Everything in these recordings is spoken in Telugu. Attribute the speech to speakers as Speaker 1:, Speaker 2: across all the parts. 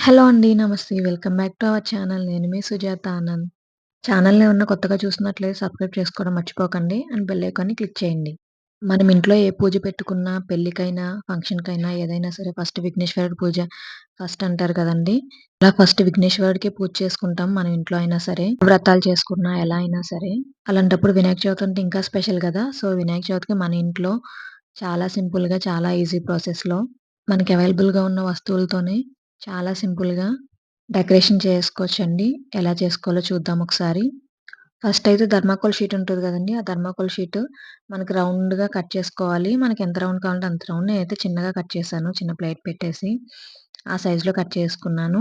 Speaker 1: హలో అండి. నమస్తే. Welcome back to our channel. నేను మీ సుజాత ఆనంద్. ఛానల్‌ని ఏమన్నా కొత్తగా చూస్తున్నట్లయితే సబ్స్క్రైబ్ చేసుకోవడం మర్చిపోకండి. అండ్ బెల్ ఐకాన్‌ని క్లిక్ చేయండి. మనం ఇంట్లో ఏ పూజ పెట్టుకున్నా, పెళ్ళికైనా, ఫంక్షన్‌కైనా ఏదైనా సరే ఫస్ట్ విఘ్నేశ్వరుడి పూజ ఫస్ట్ అంటారు కదండీ! అలా ఫస్ట్ విఘ్నేశ్వరుడికే పూజ చేసుకుంటాం మన ఇంట్లో అయినా సరే. వ్రతాలు చేసుకున్నా ఎలా అయినా సరే. అలాంటప్పుడు వినాయక చవితి అంటే ఇంకా స్పెషల్ కదా సో, వినాయక చవితికి మన ఇంట్లో చాలా సింపుల్‌గా, చాలా ఈజీ ప్రాసెస్‌లో మనకి అవైలబుల్‌గా ఉన్న వస్తువులతోనే చాలా సింపుల్‌గా డెకరేషన్ చేసుకోవచ్చండి. ఎలా చేసుకోవాలో చూద్దాం ఒకసారి. ఫస్ట్ అయితే థర్మాకోల్ షీట్ ఉంటుంది కదండి ఆ థర్మాకోల్ షీట్ మనకి రౌండ్‌గా కట్ చేసుకోవాలి. మనకి ఎంత రౌండ్ కావాలంటే అంత రౌండ్. నేనైతే చిన్నగా కట్ చేశాను. చిన్న ప్లేట్ పెట్టేసి ఆ సైజులో కట్ చేసుకున్నాను.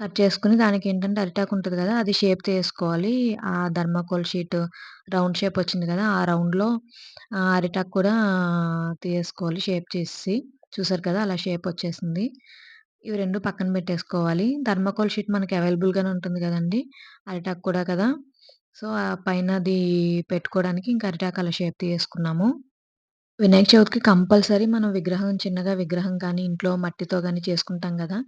Speaker 1: కట్ చేసుకుని దానికి ఏంటంటే అరిటాకు ఉంటుంది కదా అది షేప్ చేసుకోవాలి. ఆ థర్మాకోల్ షీట్ రౌండ్ షేప్ వచ్చింది కదా ఆ రౌండ్‌లో ఆహ్, అరిటాకు కూడా తీసుకోవాలి షేప్ చేసి చూసారు కదా! అలా షేప్ వచ్చేసింది. ఇవి రెండు పక్కన పెట్టేసుకోవాలి. థర్మాకోల్ షీట్ మనకి అవైలబుల్‌గానే ఉంటుంది కదండి అరిటాకు కూడా కదా! సో, ఆ పైనది పెట్టుకోవడానికి ఇంకా అరిటాకు అలా షేప్ తీసుకున్నాము వినాయక చవితికి కంపల్సరీ మనం విగ్రహం చిన్నగా విగ్రహం కానీ, ఇంట్లో మట్టితో కానీ చేసుకుంటాం కదా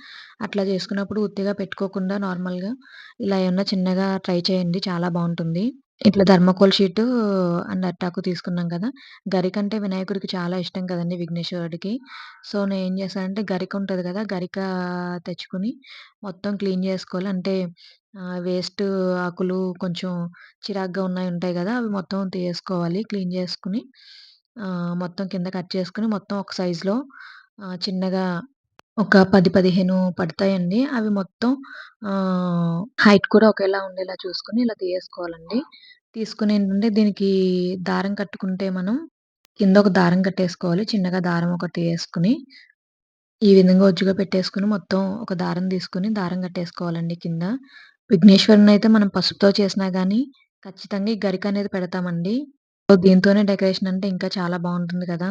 Speaker 1: అట్లా చేసుకున్నప్పుడు ఉత్తిగా పెట్టుకోకుండా నార్మల్‌గా ఇలా ఏమన్నా చిన్నగా ట్రై చేయండి. చాలా బాగుంటుంది ఇట్లా థర్మాకోల్ షీటు అండ్ అట్టాకు తీసుకున్నాం కదా! గరికంటే వినాయకుడికి చాలా ఇష్టం కదండి విఘ్నేశ్వరుడికి. సో, నేను ఏం చేశానంటే గరిక ఉంటుంది కదా! గరిక తెచ్చుకుని మొత్తం క్లీన్ చేసుకోవాలి. అంటే వేస్ట్ ఆకులు కొంచెం చిరాగ్గా ఉన్నాయి ఉంటాయి కదా అవి మొత్తం తీసుకోవాలి క్లీన్ చేసుకుని మొత్తం కింద కట్ చేసుకుని మొత్తం ఒక సైజులో చిన్నగా ఒక 10, 15 పడతాయండి. అవి మొత్తం ఆహ్, హైట్ కూడా ఒకేలా ఉండేలా చూసుకొని ఇలా తీయేసుకోవాలండి తీసుకొని ఏంటంటే దీనికి దారం కట్టుకుంటే మనం కింద ఒక దారం కట్టేసుకోవాలి. చిన్నగా దారం ఒకటి వేసుకుని ఈ విధంగా ఒజ్జుగా పెట్టేసుకొని మొత్తం ఒక దారం తీసుకొని దారం కట్టేసుకోవాలండి కింద. విఘ్నేశ్వరుడినైతే మనం పసుపుతో చేసినా గానీ ఖచ్చితంగా ఈ గరిక అనేది పెడతామండి. సో, దీంతోనే డెకరేషన్ అంటే ఇంకా చాలా బావుంటుంది కదా!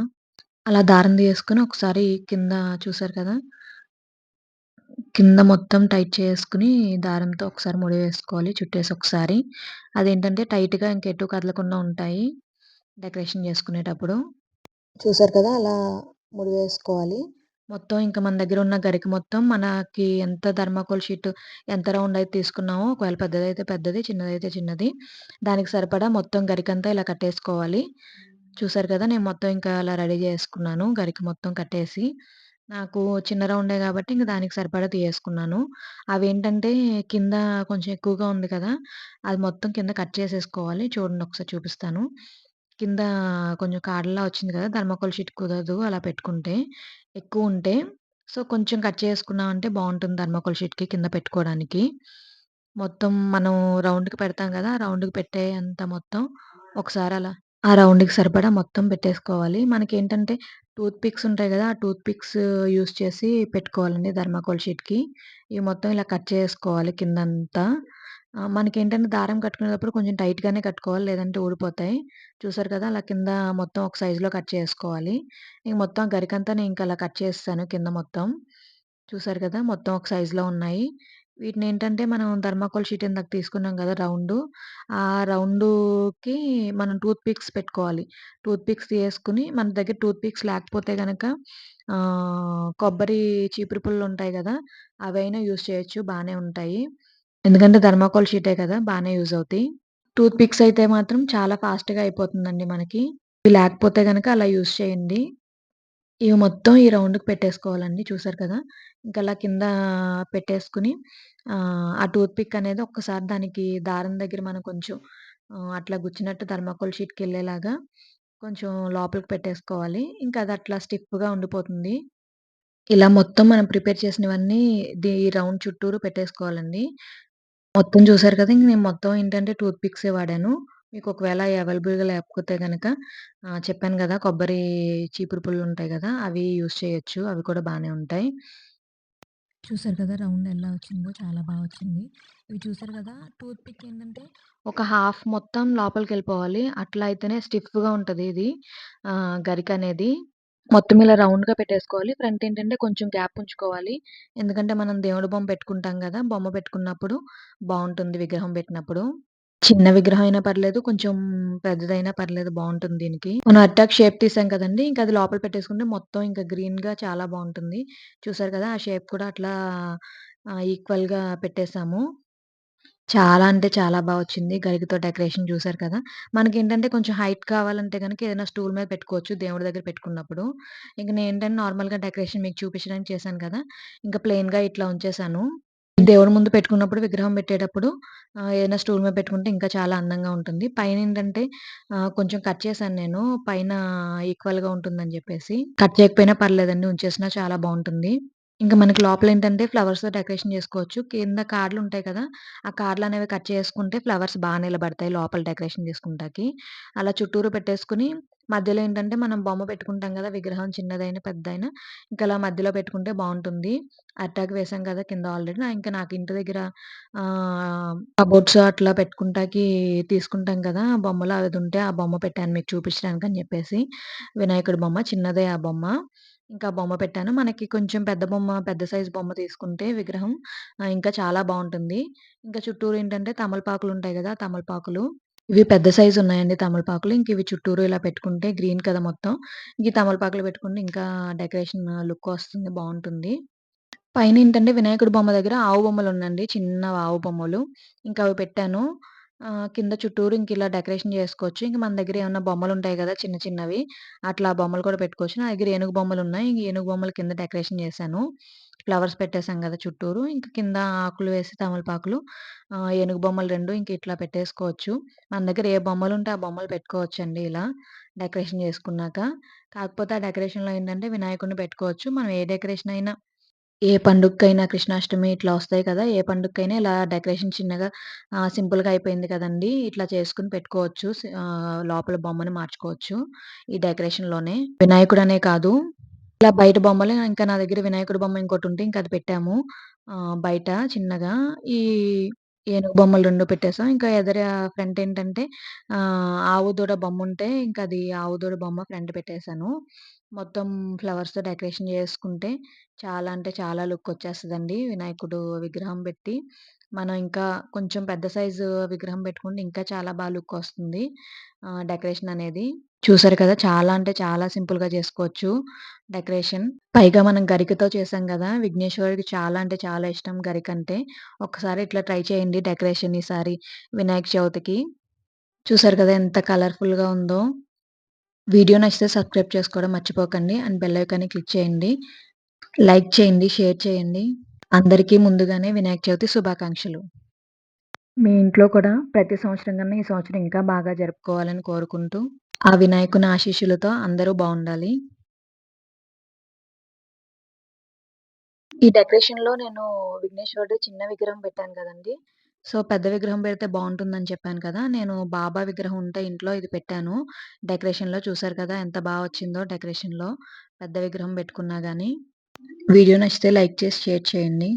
Speaker 1: అలా దారం తీసేసుకొని ఒకసారి కింద చూసారు కదా! కింద మొత్తం టైట్ చేసుకుని దారంతో ఒకసారి ముడి వేసుకోవాలి చుట్టేసి ఒకసారి. అదేంటంటే టైట్‌గా ఇంకెటు కదలకుండా ఉంటాయి డెకరేషన్ చేసుకునేటప్పుడు. చూసారు కదా! అలా ముడి వేసుకోవాలి. మొత్తం ఇంకా మన దగ్గర ఉన్న గరిక మొత్తం మనకి ఎంత థర్మాకోల్ షీట్ ఎంత రౌండ్ అయితే తీసుకున్నామో ఒకవేళ పెద్దదైతే పెద్దది, చిన్నదైతే చిన్నది. దానికి సరిపడా మొత్తం గరికంతా ఇలా కట్టేసుకోవాలి. చూసారు కదా! నేను మొత్తం ఇంకా అలా రెడీ చేసుకున్నాను. గరిక మొత్తం కట్టేసి. నాకు చిన్న రౌండే కాబట్టి ఇంక దానికి సరిపడా తీసేసుకున్నాను. అవేంటంటే కింద కొంచెం ఎక్కువగా ఉంది కదా! అది మొత్తం కింద కట్ చేసేసుకోవాలి. చూడండి ఒకసారి చూపిస్తాను. కింద కొంచెం కాడలా వచ్చింది కదా! థర్మాకోల్ షీట్ కుదరదు అలా పెట్టుకుంటే. ఎక్కువుంటే. సో, కొంచెం కట్ చేసుకున్నామంటే బావుంటుంది థర్మాకోల్ షీట్‌కి కింద పెట్టుకోవడానికి. మొత్తం మనం రౌండ్‌కి పెడతాం కదా ఆ రౌండ్‌కి పెట్టేంత మొత్తం ఒకసారి అలా ఆ రౌండ్‌కి సరిపడా మొత్తం పెట్టేసుకోవాలి. మనకేంటంటే టూత్ పిక్స్ ఉంటాయి కదా ఆ టూత్ పిక్స్ యూస్ చేసి పెట్టుకోవాలండి థర్మాకోల్ షీట్‌కి. ఇవి మొత్తం ఇలా కట్ చేసుకోవాలి కిందంతా. మనకి మనకేంటంటే దారం కట్టుకునేటప్పుడు కొంచెం టైట్‌గానే కట్టుకోవాలి. లేదంటే ఊడిపోతాయి. చూసారు కదా! అలా కింద మొత్తం ఒక సైజులో కట్ చేసుకోవాలి. ఇంక మొత్తం గరికంతా నేను ఇంకా అలా కట్ చేస్తాను కింద మొత్తం. చూసారు కదా! మొత్తం ఒక సైజులో ఉన్నాయి. వీటిని ఏంటంటే మనం థర్మాకోల్ షీట్ ఇందాక తీసుకున్నాం కదా రౌండు. ఆ రౌండుకి మనం టూత్ పిక్స్ పెట్టుకోవాలి. టూత్ పిక్స్ తీసుకుని మన దగ్గర టూత్ పిక్స్ లేకపోతే కనుక కొబ్బరి చీపురు పుల్లలుంటాయి కదా అవైనా యూజ్ చేయొచ్చు బాగానే ఉంటాయి. ఎందుకంటే థర్మాకోల్ షీటే కదా! బాగానే యూజ్ అవుతాయి. టూత్ పిక్స్ అయితే మాత్రం చాలా ఫాస్ట్‌గా అయిపోతుందండి మనకి. ఇవి లేకపోతే కనుక అలా యూజ్ చేయండి. ఇవి మొత్తం ఈ రౌండ్‌కి పెట్టేసుకోవాలండి. చూసారు కదా! ఇంకా అలా కింద పెట్టేసుకుని ఆ టూత్ పిక్ అనేది ఒక్కసారి దానికి దారం దగ్గర మనం కొంచెం అట్లా గుచ్చినట్టు థర్మాకోల్ షీట్‌కెళ్ళేలాగా కొంచెం లోపలికి పెట్టేసుకోవాలి. ఇంకా అది అట్లా స్టిఫ్‌గా ఉండిపోతుంది. ఇలా మొత్తం మనం ప్రిపేర్ చేసినవన్నీ ది రౌండ్ చుట్టూరు పెట్టేసుకోవాలండి. మొత్తం చూసారు కదా! ఇంక నేను మొత్తం ఏంటంటే టూత్ పిక్సే వాడాను. మీకు ఒకవేళ అవైలబుల్‌గా లేకపోతే కనుక చెప్పాను కదా కొబ్బరి చీపురు పుల్లలుంటాయి కదా అవి యూజ్ చేయొచ్చు. అవి కూడా బాగానే ఉంటాయి. చూసారు కదా! రౌండ్ ఎలా వచ్చిందో చాలా బాగా వచ్చింది. ఇవి చూసారు కదా! టూత్ పిక్ ఏంటంటే ఒక హాఫ్ మొత్తం లోపలికి వెళ్ళిపోవాలి అట్లా అయితేనే స్టిఫ్‌గా ఉంటుంది ఇది గరిక అనేది మొత్తం ఇలా రౌండ్‌గా పెట్టేసుకోవాలి. ఫ్రంట్ ఏంటంటే కొంచెం గ్యాప్ ఉంచుకోవాలి. ఎందుకంటే మనం దేవుడి బొమ్మ పెట్టుకుంటాం కదా బొమ్మ పెట్టుకున్నప్పుడు బాగుంటుంది విగ్రహం పెట్టినప్పుడు. చిన్న విగ్రహం అయినా పర్లేదు. కొంచెం పెద్దదైనా పర్లేదు బావుంటుంది దీనికి. మనం అట్టాక్ షేప్ తీసాం కదండీ! ఇంకా అది లోపల పెట్టేసుకుంటే మొత్తం ఇంకా గ్రీన్‌గా చాలా బావుంటుంది. చూసారు కదా! ఆ షేప్ కూడా అట్లా ఆహ్, ఈక్వల్‌గా పెట్టేసాము. చాలా అంటే చాలా బా వచ్చింది. గరికతో డెకరేషన్ చూసారు కదా! మనకేంటంటే కొంచెం హైట్ కావాలంటే గనక ఏదైనా స్టూల్ మీద పెట్టుకోవచ్చు దేవుడి దగ్గర పెట్టుకున్నప్పుడు. ఇంక నేనేంటంటే నార్మల్‌గా డెకరేషన్ మీకు చూపించడానికి చేశాను కదా! ఇంకా ప్లెయిన్‌గా ఇట్లా ఉంచేసాను. దేవుడి ముందు పెట్టుకున్నప్పుడు విగ్రహం పెట్టేటప్పుడు ఆహ్, ఏదైనా స్టూల్ మీద పెట్టుకుంటే ఇంకా చాలా అందంగా ఉంటుంది. పైనేంటంటే ఆహ్, కొంచెం కట్ చేశాను నేను. పైన ఈక్వల్‌గా ఉంటుందని జెప్పేసి. కట్ చేయకపోయినా పర్లేదండి ఉంచేసినా చాలా బావుంటుంది. ఇంకా మనకి లోపలేంటంటే ఫ్లవర్స్‌తో డెకరేషన్ జేసుకోవచ్చు. కింద కార్డ్‌లుంటాయి కదా! ఆ కార్డ్‌లనేవి కట్ చేసుకుంటే ఫ్లవర్స్ బా నిలబడతాయి లోపల డెకరేషన్ చేసుకుంటాకి. అలా చుట్టూరు పెట్టేసుకొని మధ్యలో ఏంటంటే మనం బొమ్మ పెట్టుకుంటాం కదా విగ్రహం చిన్నదైనా, పెద్దదైనా ఇంకా అలా మధ్యలో పెట్టుకుంటే బాగుంటుంది అటాక్ వేసాం కదా! కింద ఆల్రెడీ. నా నాకు ఇంటి దగ్గర కబోర్డ్స్ అట్లా పెట్టుకుంటాకి తీసుకుంటాం కదా! బొమ్మలు అదుంటే ఆ బొమ్మ పెట్టాను మీకు అని చెప్పేసి వినాయకుడి బొమ్మ చిన్నదే ఆ బొమ్మ. ఇంకా బొమ్మ పెట్టాను. మనకి కొంచెం పెద్ద బొమ్మ, పెద్ద సైజ్ బొమ్మ తీసుకుంటే విగ్రహం ఇంకా చాలా బాగుంటుంది ఇంకా చుట్టూరు ఏంటంటే తమలపాకులు ఉంటాయి కదా తమలపాకులు. ఇవి పెద్ద సైజ్ ఉన్నాయండి తమలపాకులు. ఇంక ఇవి చుట్టూరు ఇలా పెట్టుకుంటే గ్రీన్ కదా మొత్తం. ఈ తమలపాకులు పెట్టుకుంటే ఇంకా డెకరేషన్ లుక్ వస్తుంది బావుంటుంది. పైనేంటంటే వినాయకుడి బొమ్మ దగ్గర ఆవు బొమ్మలుందండి. చిన్న ఆవు బొమ్మలు. ఇంకా అవి పెట్టాను. ఆహ్, కింద చుట్టూరు ఇంక ఇలా డెకరేషన్ చేసుకోవచ్చు. ఇంక మన దగ్గర ఏమన్నా బొమ్మలుంటాయి కదా చిన్న చిన్నవి. అట్లా బొమ్మలు కూడా పెట్టుకోవచ్చు. నా దగ్గర ఏనుగు బొమ్మలున్నాయి. ఇంక ఏనుగు బొమ్మలు కింద డెకరేషన్ చేశాను. ఫ్లవర్స్ పెట్టేసాం కదా చుట్టూరు. ఇంకా కింద ఆకులు వేసి తమలపాకులు ఏనుగు బొమ్మలు రెండు ఇంక ఇట్లా పెట్టేసుకోవచ్చు. మన దగ్గర ఏ బొమ్మలు ఉంటే ఆ బొమ్మలు పెట్టుకోవచ్చు అండి ఇలా డెకరేషన్ చేసుకున్నాక. కాకపోతే ఆ డెకరేషన్‌లో ఏంటంటే వినాయకుడిని పెట్టుకోవచ్చు. మనం ఏ డెకరేషన్ అయినా ఏ పండుగకైనా కృష్ణాష్టమి ఇట్లా వస్తాయి కదా! ఏ పండుగకైనా ఇలా డెకరేషన్ చిన్నగా సింపుల్‌గా అయిపోయింది కదండి ఇట్లా చేసుకుని పెట్టుకోవచ్చు. లోపల బొమ్మను మార్చుకోవచ్చు. ఈ డెకరేషన్‌లోనే. అనే కాదు. ఇలా బయట బొమ్మలు ఇంకా నా దగ్గర వినాయకుడి బొమ్మ ఇంకోటుంటే ఇంక అది పెట్టాము. ఆహ్, బయట చిన్నగా. ఈ ఏనుగు బొమ్మలు 2 పెట్టేసాం. ఇంకా ఎదర ఫ్రంట్ ఏంటంటే ఆహ్, ఆవు దూడ బొమ్ముంటే ఇంక అది ఆవు దూడ బొమ్మ ఫ్రంట్ పెట్టేసాను. మొత్తం ఫ్లవర్స్‌తో డెకరేషన్ చేసుకుంటే చాలా అంటే చాలా లుకొచ్చేస్తదండి. వినాయకుడు విగ్రహం పెట్టి. మనం ఇంకా కొంచెం పెద్ద సైజు విగ్రహం పెట్టుకుంటే ఇంకా చాలా బా లుకొస్తుంది. ఆహ్, డెకరేషన్ అనేది. చూసారు కదా! చాలా అంటే చాలా సింపుల్‌గా చేసుకోవచ్చు డెకరేషన్. పైగా మనం గరికతో చేసాం కదా విఘ్నేశ్వరుడికి చాలా అంటే చాలా ఇష్టం గరిక అంటే ఒకసారి ఇట్లా ట్రై చేయండి డెకరేషన్ ఈసారి వినాయక చవితికి. చూసారు కదా! ఎంత కలర్‌ఫుల్‌గా ఉందో. వీడియో నచ్చితే సబ్స్క్రైబ్ చేసుకోవడం మర్చిపోకండి. అండ్ బెల్ ఐకాన్‌ని క్లిక్ చేయండి. లైక్ చేయండి, షేర్ చేయండి. అందరికీ ముందుగానే వినాయక చవితి శుభాకాంక్షలు. మీ ఇంట్లో కూడా ప్రతి సంవత్సరం కన్నా ఈ సంవత్సరం ఇంకా బాగా జరుపుకోవాలని కోరుకుంటూ, ఆ వినాయకుని ఆశీస్సులతో అందరూ బాగుండాలి ఈ డెకరేషన్‌లో నేను విఘ్నేశ్వరుడు చిన్న విగ్రహం పెట్టాను కదండీ! సో, పెద్ద విగ్రహం పెడితే బావుంటుందని చెప్పాను కదా! నేను బాబా విగ్రహం ఉంటే ఇంట్లో ఇది పెట్టాను. డెకరేషన్‌లో చూసారు కదా! ఎంత బా వచ్చిందో డెకరేషన్‌లో. పెద్ద విగ్రహం పెట్టుకున్నా గానీ. వీడియో నచ్చితే లైక్ చేసి షేర్ చేయండి.